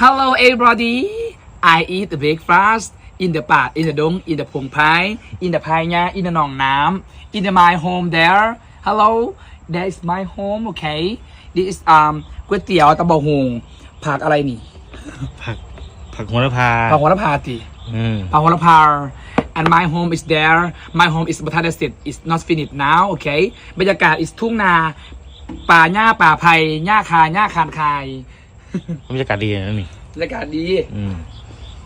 Hello everybody I eat the breakfast in the ป่า in the ดง in the พงไพ in the พายา in the หนองน้ำ in the my home there Hello that is my home okay this is um ก๋วยเตี๋ยวตะบะฮงผักอะไรนี่ผักผักโหระพาผักโหระพาติอืมผักโหระพา and my home is there my home is บัตาเดสิต is not finished now okay บรรยากาศ is ทุ่งนา ป่าหญ้าป่าไผ่หญ้าคาหญ้าคานคาย บรรยากาศดีนะนี่บรรยากาศดีอืม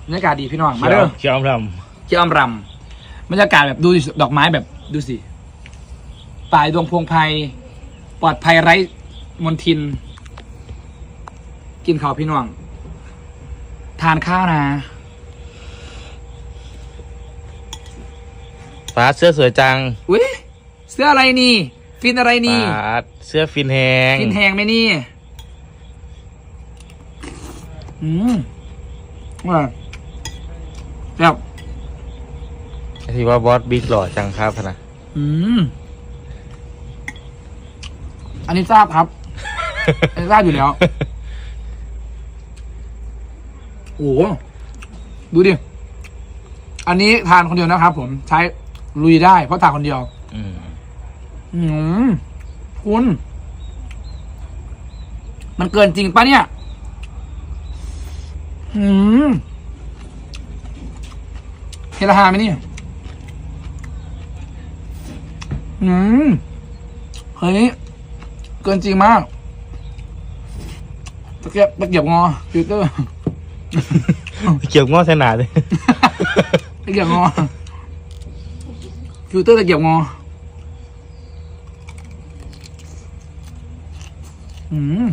บรรยากาศดีพี่น้องมาเด้อเขียวอมรเที่ยวอำรำบรรยากาศแบบดูสิดอกไม้แบบดูสิป่ายดวงพวงไพรปลอดภัยไร้มลทิน กินข้าวพี่น้อง ทานข้าวนะำฟ้าเสื้อสวยจังอุ้ยเสื้ออะไรนี่ ฟินอะไรนี่ ฟ้าเสื้อฟินแฮงฟินแหงไหมนี่ อืมว่าแบบที่ว่าบอสบิ๊กหล่อจังครับพะนะอืม อันนี้ทราบครับ อันนี้ทราบอยู่แล้ว โอ้โหดูดิ อันนี้ทานคนเดียวนะครับผม ใช้ลุยได้เพราะทานคนเดียว อืมอืมคุณ มันเกินจริงปะเนี่ย อืมเฮราฮาไหมเนี่ยอืม เฮ้ย เกินจริงมาก ตะเกียบตะเกียบงอฟิลเตอร์ เกี่ยวง้อเสนาเลย ตะเกียบงอฟิลเตอร์ตะเกียบงอ อืม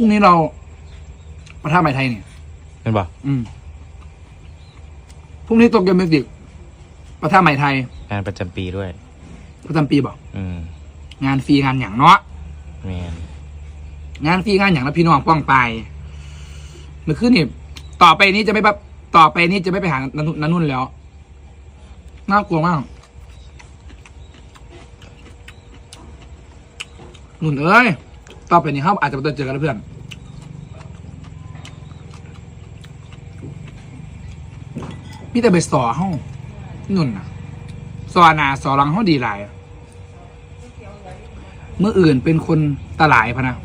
กุ้งนี้เราประท่าใหม่ไทยเนี่ยเห็นป่ะอืมพรุ่งนี้ตกเย็นมิวสิกประท่าใหม่ไทย งานประจำปีด้วย ประจำปีบอกอืมงานฟรีงานอย่างเนาะแมนงานฟรีงานอย่างแล้วพี่น้องป้องไปเมื่อคืนนี่ต่อไปนี้จะไม่แบบต่อไปนี้จะไม่ไปหานันนุนนันนุ่นแล้วน่ากลัวมาก นุ่นเอ้ย ต่อไปนี้ครับอาจจะมาเจอกันแล้วเพื่อนมีแต่ไปสอห้องนุ่นนะสอหนาสอหลังห้องดีหลายเมื่ออื่นเป็นคนตาหลายพะนะ